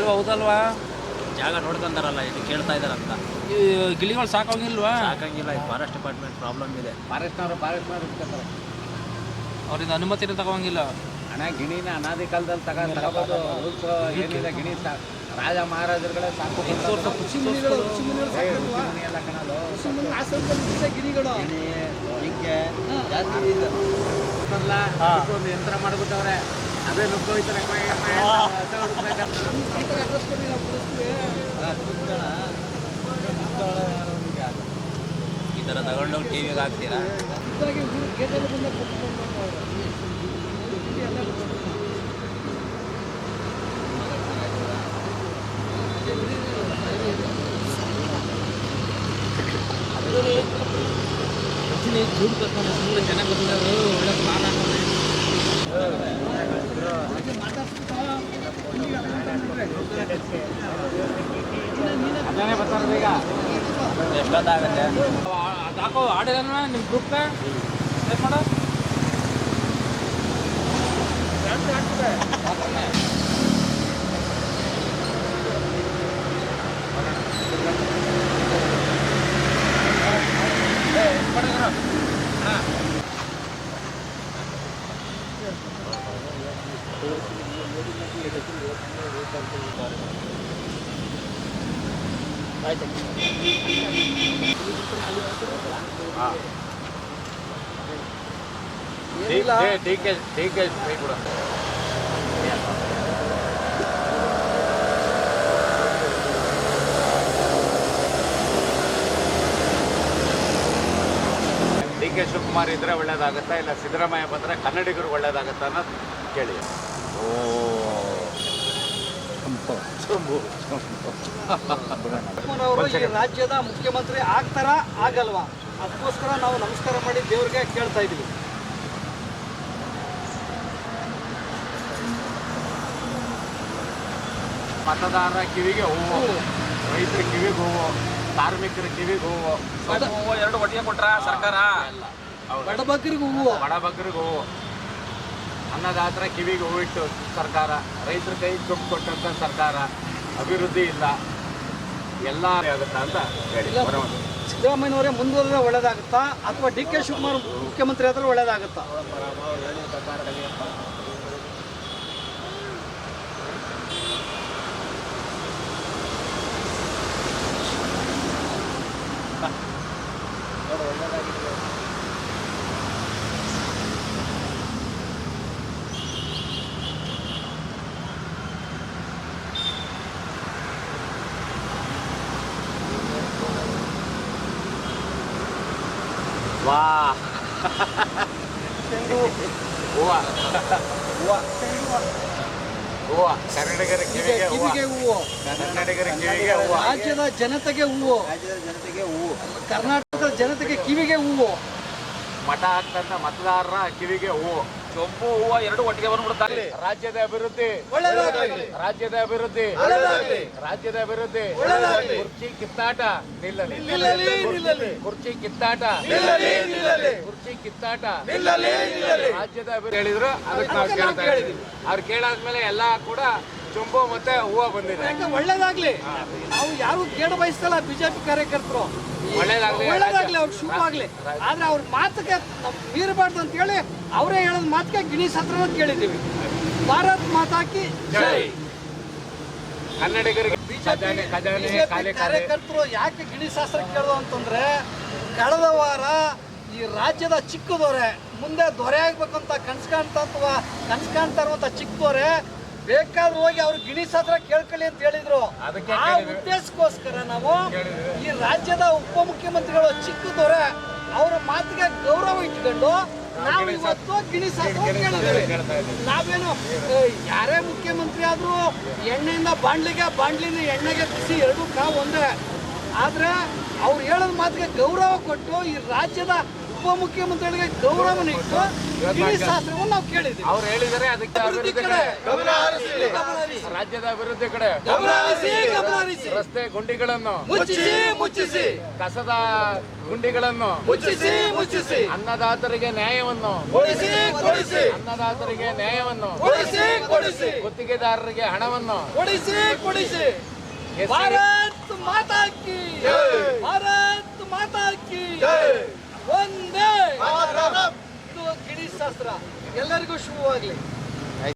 ಅಲ್ವಾ ಹೌದಲ್ವಾ? ಜಾಗ ನೋಡ್ಕೊಂತಾರಲ್ಲ ಇದು ಕೇಳ್ತಾ ಇದಾರಂತ ಈ ಗಿಳಿಗಳು ಸಾಕೋಗಿಲ್ವಾ? ಸಾಕಂಗಿಲ್ಲ ಈ ಫಾರೆಸ್ಟ್ ಡಿಪಾರ್ಟ್ಮೆಂಟ್ ಪ್ರಾಬ್ಲಮ್ ಇದೆ. ಫಾರೆಸ್ಟ್ನವರು ಫಾರೆಸ್ಟ್ ಇಟ್ಕೊತಾರೆ. ಅವ್ರಿಂದ ಅನುಮತಿನ ತಗೋಂಗಿಲ್ಲ. ಹಣ ಗಿಣಿನ ಅನಾದಿ ಕಾಲದಲ್ಲಿ ತಗ ತಗೋಬೋದು. ರೂಲ್ಸ್ ಏನಿದೆ ಗಿಣಿ ಸಾ ರಾಜ ಮಹಾರಾಜರುಗಳೇ ಸಾಕು. ಏ, ಎಲ್ಲ ಕಣದು. ಗಿಣಿ, ಜಿಂಕೆ, ಜಾಸ್ತಿ ಇದೆ. ಯಂತ್ರ ಮಾಡ್ಬಿಟ್ಟವ್ರೆ. ಈ ಥರ ತಗೊಂಡೋಗಿ ಟಿ ವಿಗೆ ಹಾಕ್ತೀರಾ? ದುಡ್ಡು ಕರ್ಕೊಂಡು ಸುಮ್ಮನೆ ಚೆನ್ನಾಗಿ ಬಂದವರು ಒಳ್ಳೆ ಪ್ಲಾನ್ ಬರ್ತಾರೆ ಈಗ ಎಷ್ಟೊತ್ತಾಗುತ್ತೆ? ಹಾಕೋ ಆಡಿರಲ್ವ ನಿಮ್ಮ ಗ್ರೂಪ್ಗೆ ಏನು ಮಾಡೋ. ಡಿ ಕೆ ಡಿ ಕೆ ಕೂಡ ಡಿ ಕೆ ಶಿವಕುಮಾರ್ ಇದ್ರೆ ಒಳ್ಳೇದಾಗುತ್ತಾ ಇಲ್ಲ ಸಿದ್ದರಾಮಯ್ಯ ಬಂದ್ರೆ ಕನ್ನಡಿಗರು ಒಳ್ಳೇದಾಗುತ್ತಾ ಅನ್ನೋದು ಕೇಳಿ. ಓ ರಾಜ್ಯದ ಮುಖ್ಯಮಂತ್ರಿ ಆಗ್ತಾರ ಆಗಲ್ವಾ? ಅದಕ್ಕೋಸ್ಕರ ನಾವು ನಮಸ್ಕಾರ ಮಾಡಿ ದೇವ್ರಿಗೆ ಕೇಳ್ತಾ ಇದೀವಿ. ಮತದಾರರ ಕಿವಿಗೆ ಹೂವು ರೈತರ ಕಿವಿಗೆ ಹೂವು. ಕಾರ್ಮಿಕರ ಕಿವಿಗೆ ಹೂವು. ಎರಡು ಒಟ್ಟಿಗೆ ಕೊಟ್ರ ಸರ್ಕಾರ? ಬಡಬಗ್ಗರಿಗೂ ಹೂವು. ಬಡಬಗ್ಗರಿಗೆ ಹೂವು. ಅನ್ನದಾತರ ಕಿವಿಗೆ ಹೂವಿಟ್ಟು ಸರ್ಕಾರ ರೈತರ ಕೈ ದುಡ್ಡು ಕೊಟ್ಟಂತ ಸರ್ಕಾರ ಅಭಿವೃದ್ಧಿ ಇಲ್ಲ. ಎಲ್ಲ ಆಗುತ್ತಾ ಅಂತ ಹೇಳಿ. ಸಿದ್ದರಾಮಯ್ಯವರೇ ಮುಂದುವರೆದ್ರೆ ಒಳ್ಳೇದಾಗುತ್ತಾ? ಅಥವಾ ಡಿ ಕೆ ಶಿವಕುಮಾರ್ ಮುಖ್ಯಮಂತ್ರಿ ಆದ್ರೆ ಒಳ್ಳೇದಾಗುತ್ತಾ? ವಾ ಹೂವ ಹೂವ ಕನ್ನಡಿಗರ ಕಿವಿಗೆ ಹೂವ ಕಿವಿಗೆ ಹೂವು ಕನ್ನಡಿಗರ ಕಿವಿಗೆ ಹೂವು ರಾಜ್ಯದ ಜನತೆಗೆ ಹೂವು. ರಾಜ್ಯದ ಜನತೆಗೆ ಹೂವು ಕರ್ನಾಟಕದ ಜನತೆಗೆ ಕಿವಿಗೆ ಹೂವು. ಮಠ ಹಾಕ್ತಂತ ಮತದಾರರ ಕಿವಿಗೆ ಹೂವು. ಚೊಂಬು ಹೂವು ಎರಡು ಒಟ್ಟಿಗೆ ಬಂದ್ಬಿಡ್ತಾರೆ ರಾಜ್ಯದ ಅಭಿವೃದ್ಧಿ. ರಾಜ್ಯದ ಅಭಿವೃದ್ಧಿ. ರಾಜ್ಯದ ಅಭಿವೃದ್ಧಿ. ಕುರ್ಚಿ ಕಿತ್ತಾಟ. ನಿಲ್ಲಲಿ. ಕುರ್ಚಿ ಕಿತ್ತಾಟ. ಕುರ್ಚಿ ಕಿತ್ತಾಟ. ರಾಜ್ಯದ ಅಭಿವೃದ್ಧಿ. ಹೇಳಿದ್ರು ಅದಕ್ಕೆ ನಾವು ಕೇಳ್ತಾ ಇದ್ದೀವಿ. ಅವ್ರು ಕೇಳಾದ್ಮೇಲೆ ಎಲ್ಲ ಕೂಡ ಚೊಂಬು ಮತ್ತೆ ಹೂವು ಬಂದಿದೆ. ಯಾಕೆ ಒಳ್ಳೇದಾಗ್ಲಿ? ನಾವು ಯಾರು ಕೇಳ ಬಯಸ್ತಲ್ಲ ಬಿಜೆಪಿ ಕಾರ್ಯಕರ್ತರು. ಒಳ್ಳೇದಾಗ್ಲಿ. ಒಳ್ಳೇದಾಗ್ಲಿ ಅವ್ರಿಗೆ ಶುಭ ಆಗ್ಲಿ. ಆದ್ರೆ ಅವ್ರ ಮಾತಕ್ಕೆ ಮೀರಬಾರ್ದು ಅಂತ ಹೇಳಿ ಅವರೇ ಹೇಳೋದ್ ಮಾತಿಗೆ ಗಿಣೀಸ್ ಹತ್ರ ಕೇಳಿದೀವಿ ಭಾರತ್ ಮಾತಾಕಿ ಜೈ. ಕನ್ನಡಿಗರಿಗೆ ಬಿಜೆಪಿ ಕಾರ್ಯಕರ್ತರು ಯಾಕೆ ಗಿಣಿಶಾಸ್ತ್ರ ಕೇಳೋದು ಅಂತಂದ್ರೆ ಕಳೆದ ವಾರ ಈ ರಾಜ್ಯದ ಚಿಕ್ಕ ದೊರೆ ಮುಂದೆ ದೊರೆ ಆಗ್ಬೇಕಂತ ಕನ್ಸ್ ಕಾಣ್ತಾ ಅಥವಾ ಕನ್ಸ್ ಕಾಣ್ತಾ ಇರುವಂತ ಚಿಕ್ಕ ದೊರೆ ಬೇಕಾದ್ರೆ ಹೋಗಿ ಅವ್ರು ಹತ್ರ ಕೇಳ್ಕೊಳ್ಳಿ ಅಂತ ಹೇಳಿದ್ರು. ಅದಕ್ಕೆ ಆ. ಉದ್ದೇಶಕ್ಕೋಸ್ಕರ ನಾವು ಈ ರಾಜ್ಯದ ಉಪಮುಖ್ಯಮಂತ್ರಿಗಳು ಚಿಕ್ಕ ಅವ್ರ ಅವರ ಮಾತಿಗೆ ಗೌರವ ಇಟ್ಕೊಂಡು ನಾವು ಇವತ್ತು ಗಿಣಿಸ್ ಇದ್ದೀವಿ. ನಾವೇನು ಯಾರೇ ಮುಖ್ಯಮಂತ್ರಿ ಆದ್ರೂ ಎಣ್ಣೆಯಿಂದ ಬಾಂಡ್ಲಿಗೆ ಬಾಂಡ್ಲಿನ ಎಣ್ಣೆಗೆ ಬಿಸಿ ಎರಡು ಕಾವು ಒಂದೇ. ಆದ್ರೆ ಅವ್ರು ಹೇಳೋದ್ ಮಾತಿಗೆ ಗೌರವ ಕೊಟ್ಟು ಈ ರಾಜ್ಯದ ಉಪಮುಖ್ಯಮಂತ್ರಿಗಳಿಗೆ ಗೌರವ ಇಟ್ಟು ಇಡೀ ಶಾಸ್ತ್ರವನ್ನು ನಾವು ಕೇಳಿದ್ದೀವಿ. ಅವ್ರು ಹೇಳಿದರೆ ಅದಕ್ಕೆ ಅಭಿವೃದ್ಧಿ ಅಭಿವೃದ್ಧಿ ಕಡೆ ಕಡೆ. ಗಮನ ಹರಿಸಿ. ಗಮನ ಹರಿಸಿ ರಾಜ್ಯದ ಅಭಿವೃದ್ಧಿ ಕಡೆ. ಗಮನ ಹರಿಸಿ ಗಮನ ಹರಿಸಿ. ರಸ್ತೆ ಗುಂಡಿಗಳನ್ನು. ಮುಚ್ಚಿಸಿ ಮುಚ್ಚಿಸಿ. ಕಸದ ಗುಂಡಿಗಳನ್ನು. ಮುಚ್ಚಿಸಿ ಮುಚ್ಚಿಸಿ. ಅನ್ನದಾತರಿಗೆ ನ್ಯಾಯವನ್ನು. ಕೊಡಿಸಿ ಕೊಡಿಸಿ. ಅನ್ನದಾತರಿಗೆ ನ್ಯಾಯವನ್ನು. ಕೊಡಿಸಿ ಕೊಡಿಸಿ. ಗುತ್ತಿಗೆದಾರರಿಗೆ ಹಣವನ್ನು. ಕೊಡಿಸಿ ಕೊಡಿಸಿ. ಭಾರತ್ ಮಾತಾ ಕಿ ಭಾರತ್ ಮಾತಾ ಕಿ ಒಂದೇ ಇದು ಗಿಣಿ ಶಾಸ್ತ್ರ. ಎಲ್ಲರಿಗೂ ಶುಭವಾಗಲಿ.